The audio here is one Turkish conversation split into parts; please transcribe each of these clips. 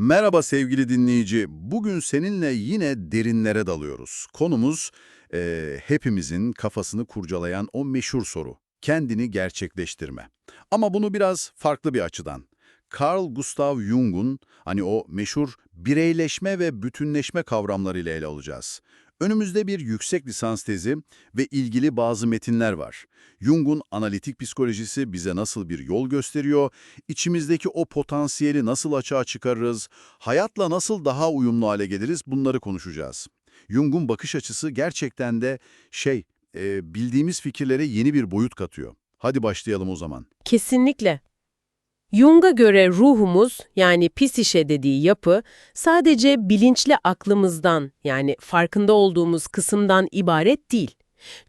Merhaba sevgili dinleyici. Bugün seninle yine derinlere dalıyoruz. Konumuz eee, hepimizin kafasını kurcalayan o meşhur soru. Kendini gerçekleştirme. Ama bunu biraz farklı bir açıdan. Carl Gustav Jung'un hani o meşhur bireyleşme ve bütünleşme kavramlarıyla ele alacağız. Önümüzde bir yüksek lisans tezi ve ilgili bazı metinler var. Jung'un analitik psikolojisi bize nasıl bir yol gösteriyor, içimizdeki o potansiyeli nasıl açığa çıkarırız, hayatla nasıl daha uyumlu hale geliriz bunları konuşacağız. Jung'un bakış açısı gerçekten de şey, e, bildiğimiz fikirlere yeni bir boyut katıyor. Hadi başlayalım o zaman. Kesinlikle. Jung'a göre ruhumuz yani psişe dediği yapı sadece bilinçli aklımızdan yani farkında olduğumuz kısımdan ibaret değil.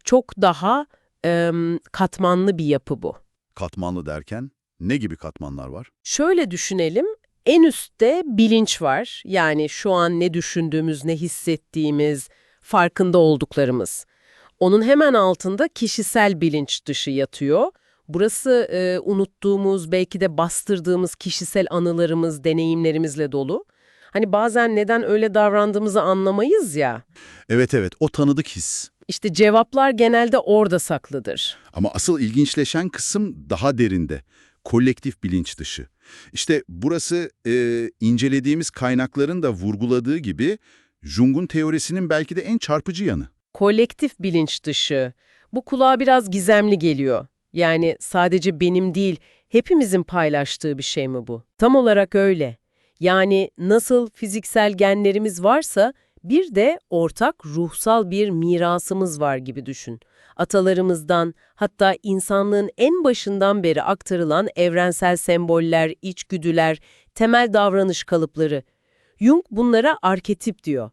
Çok daha em, katmanlı bir yapı bu. Katmanlı derken ne gibi katmanlar var? Şöyle düşünelim, en üstte bilinç var. Yani şu an ne düşündüğümüz, ne hissettiğimiz, farkında olduklarımız. Onun hemen altında kişisel bilinç dışı yatıyor. Burası e, unuttuğumuz, belki de bastırdığımız kişisel anılarımız, deneyimlerimizle dolu. Hani bazen neden öyle davrandığımızı anlamayız ya. Evet evet, o tanıdık his. İşte cevaplar genelde orada saklıdır. Ama asıl ilginçleşen kısım daha derinde. Kolektif bilinç dışı. İşte burası e, incelediğimiz kaynakların da vurguladığı gibi Jung'un teorisinin belki de en çarpıcı yanı. Kolektif bilinç dışı. Bu kulağa biraz gizemli geliyor. Yani sadece benim değil, hepimizin paylaştığı bir şey mi bu? Tam olarak öyle. Yani nasıl fiziksel genlerimiz varsa bir de ortak ruhsal bir mirasımız var gibi düşün. Atalarımızdan hatta insanlığın en başından beri aktarılan evrensel semboller, içgüdüler, temel davranış kalıpları. Jung bunlara arketip diyor.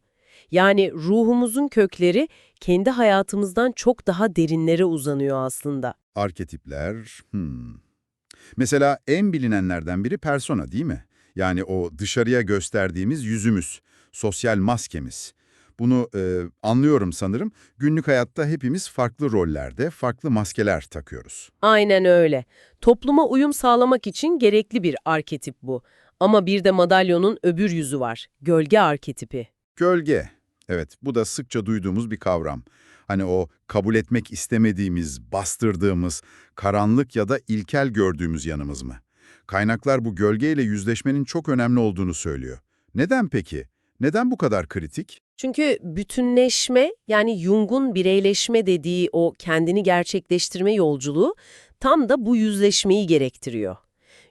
Yani ruhumuzun kökleri kendi hayatımızdan çok daha derinlere uzanıyor aslında. Arketipler, hmm. Mesela en bilinenlerden biri persona değil mi? Yani o dışarıya gösterdiğimiz yüzümüz, sosyal maskemiz. Bunu e, anlıyorum sanırım. Günlük hayatta hepimiz farklı rollerde, farklı maskeler takıyoruz. Aynen öyle. Topluma uyum sağlamak için gerekli bir arketip bu. Ama bir de madalyonun öbür yüzü var. Gölge arketipi. Gölge. Evet, bu da sıkça duyduğumuz bir kavram. Hani o kabul etmek istemediğimiz, bastırdığımız, karanlık ya da ilkel gördüğümüz yanımız mı? Kaynaklar bu gölgeyle yüzleşmenin çok önemli olduğunu söylüyor. Neden peki? Neden bu kadar kritik? Çünkü bütünleşme yani Jung'un bireyleşme dediği o kendini gerçekleştirme yolculuğu tam da bu yüzleşmeyi gerektiriyor.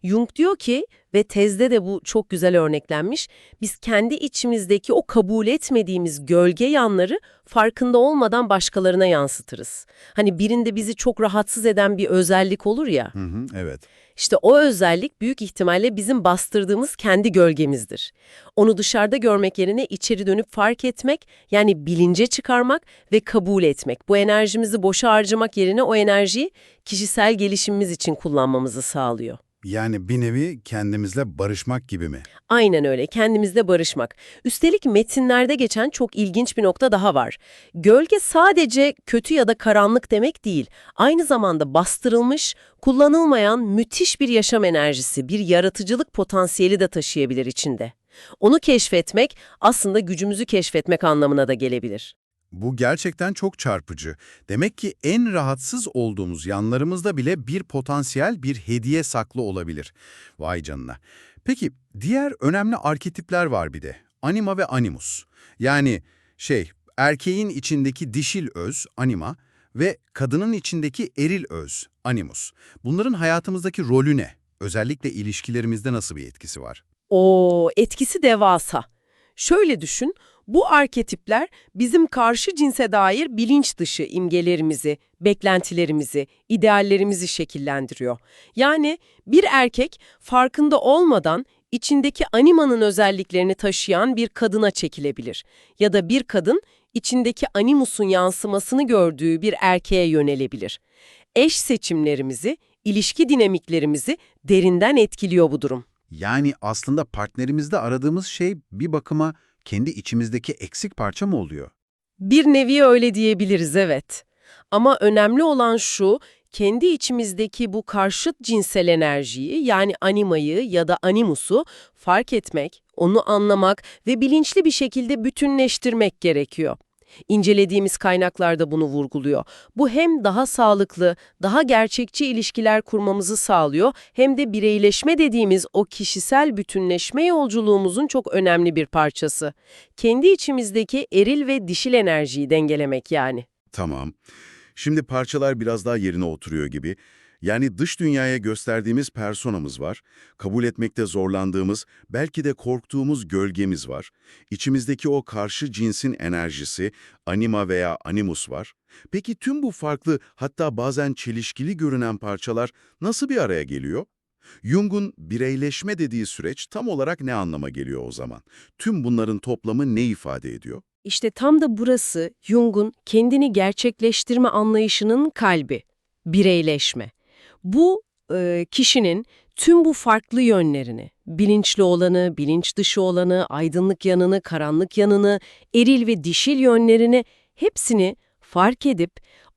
Jung diyor ki ve tezde de bu çok güzel örneklenmiş, biz kendi içimizdeki o kabul etmediğimiz gölge yanları farkında olmadan başkalarına yansıtırız. Hani birinde bizi çok rahatsız eden bir özellik olur ya, Hı hı, evet. işte o özellik büyük ihtimalle bizim bastırdığımız kendi gölgemizdir. Onu dışarıda görmek yerine içeri dönüp fark etmek, yani bilince çıkarmak ve kabul etmek. Bu enerjimizi boşa harcamak yerine o enerjiyi kişisel gelişimimiz için kullanmamızı sağlıyor. Yani bir nevi kendimizle barışmak gibi mi? Aynen öyle, kendimizle barışmak. Üstelik metinlerde geçen çok ilginç bir nokta daha var. Gölge sadece kötü ya da karanlık demek değil. Aynı zamanda bastırılmış, kullanılmayan müthiş bir yaşam enerjisi, bir yaratıcılık potansiyeli de taşıyabilir içinde. Onu keşfetmek aslında gücümüzü keşfetmek anlamına da gelebilir. Bu gerçekten çok çarpıcı. Demek ki en rahatsız olduğumuz yanlarımızda bile bir potansiyel, bir hediye saklı olabilir. Vay canına. Peki diğer önemli arketipler var bir de. Anima ve animus. Yani şey, erkeğin içindeki dişil öz, anima ve kadının içindeki eril öz, animus. Bunların hayatımızdaki rolü ne? Özellikle ilişkilerimizde nasıl bir etkisi var? O etkisi devasa. Şöyle düşün, bu arketipler bizim karşı cinse dair bilinç dışı imgelerimizi, beklentilerimizi, ideallerimizi şekillendiriyor. Yani bir erkek farkında olmadan içindeki animanın özelliklerini taşıyan bir kadına çekilebilir. Ya da bir kadın içindeki animusun yansımasını gördüğü bir erkeğe yönelebilir. Eş seçimlerimizi, ilişki dinamiklerimizi derinden etkiliyor bu durum. Yani aslında partnerimizde aradığımız şey bir bakıma kendi içimizdeki eksik parça mı oluyor? Bir nevi öyle diyebiliriz evet. Ama önemli olan şu, kendi içimizdeki bu karşıt cinsel enerjiyi yani animayı ya da animusu fark etmek, onu anlamak ve bilinçli bir şekilde bütünleştirmek gerekiyor. İncelediğimiz kaynaklar da bunu vurguluyor. Bu hem daha sağlıklı, daha gerçekçi ilişkiler kurmamızı sağlıyor hem de bireyleşme dediğimiz o kişisel bütünleşme yolculuğumuzun çok önemli bir parçası. Kendi içimizdeki eril ve dişil enerjiyi dengelemek yani. Tamam. Şimdi parçalar biraz daha yerine oturuyor gibi. Yani dış dünyaya gösterdiğimiz personamız var. Kabul etmekte zorlandığımız, belki de korktuğumuz gölgemiz var. İçimizdeki o karşı cinsin enerjisi, anima veya animus var. Peki tüm bu farklı, hatta bazen çelişkili görünen parçalar nasıl bir araya geliyor? Jung'un bireyleşme dediği süreç tam olarak ne anlama geliyor o zaman? Tüm bunların toplamı ne ifade ediyor? İşte tam da burası Jung'un kendini gerçekleştirme anlayışının kalbi, bireyleşme. Bu e, kişinin tüm bu farklı yönlerini, bilinçli olanı, bilinç dışı olanı, aydınlık yanını, karanlık yanını, eril ve dişil yönlerini hepsini fark edip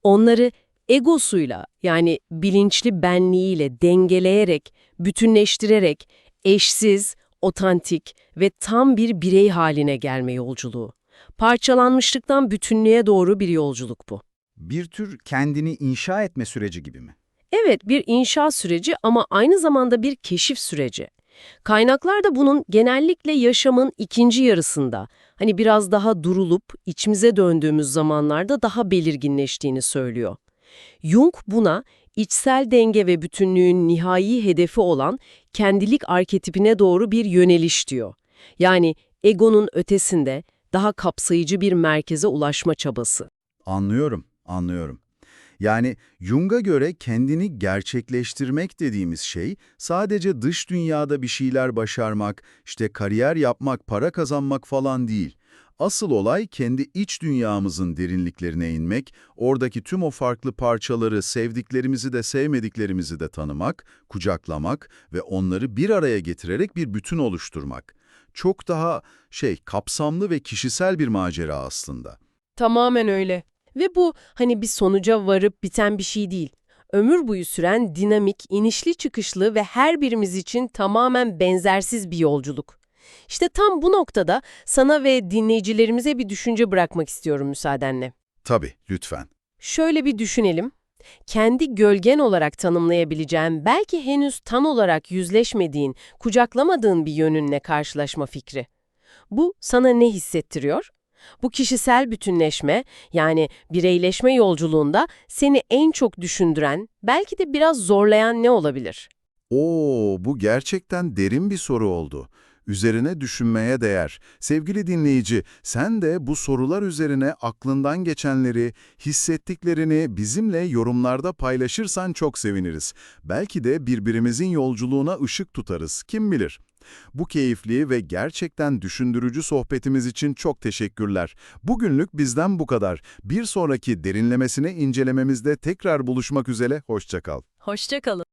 onları egosuyla yani bilinçli benliğiyle dengeleyerek, bütünleştirerek eşsiz, otantik ve tam bir birey haline gelme yolculuğu. Parçalanmışlıktan bütünlüğe doğru bir yolculuk bu. Bir tür kendini inşa etme süreci gibi mi? Evet, bir inşa süreci ama aynı zamanda bir keşif süreci. Kaynaklar da bunun genellikle yaşamın ikinci yarısında, hani biraz daha durulup içimize döndüğümüz zamanlarda daha belirginleştiğini söylüyor. Jung buna içsel denge ve bütünlüğün nihai hedefi olan kendilik arketipine doğru bir yöneliş diyor. Yani egonun ötesinde daha kapsayıcı bir merkeze ulaşma çabası. Anlıyorum, anlıyorum. Yani Jung'a göre kendini gerçekleştirmek dediğimiz şey sadece dış dünyada bir şeyler başarmak, işte kariyer yapmak, para kazanmak falan değil. Asıl olay kendi iç dünyamızın derinliklerine inmek, oradaki tüm o farklı parçaları, sevdiklerimizi de sevmediklerimizi de tanımak, kucaklamak ve onları bir araya getirerek bir bütün oluşturmak. Çok daha şey, kapsamlı ve kişisel bir macera aslında. Tamamen öyle. Ve bu hani bir sonuca varıp biten bir şey değil. Ömür boyu süren dinamik, inişli çıkışlı ve her birimiz için tamamen benzersiz bir yolculuk. İşte tam bu noktada sana ve dinleyicilerimize bir düşünce bırakmak istiyorum müsaadenle. Tabii, lütfen. Şöyle bir düşünelim. Kendi gölgen olarak tanımlayabileceğin, belki henüz tam olarak yüzleşmediğin, kucaklamadığın bir yönünle karşılaşma fikri. Bu sana ne hissettiriyor? Bu kişisel bütünleşme, yani bireyleşme yolculuğunda seni en çok düşündüren, belki de biraz zorlayan ne olabilir? Oo, bu gerçekten derin bir soru oldu. Üzerine düşünmeye değer. Sevgili dinleyici, sen de bu sorular üzerine aklından geçenleri, hissettiklerini bizimle yorumlarda paylaşırsan çok seviniriz. Belki de birbirimizin yolculuğuna ışık tutarız, kim bilir. Bu keyifli ve gerçekten düşündürücü sohbetimiz için çok teşekkürler. Bugünlük bizden bu kadar. Bir sonraki derinlemesine incelememizde tekrar buluşmak üzere, hoşçakal. Hoşçakalın.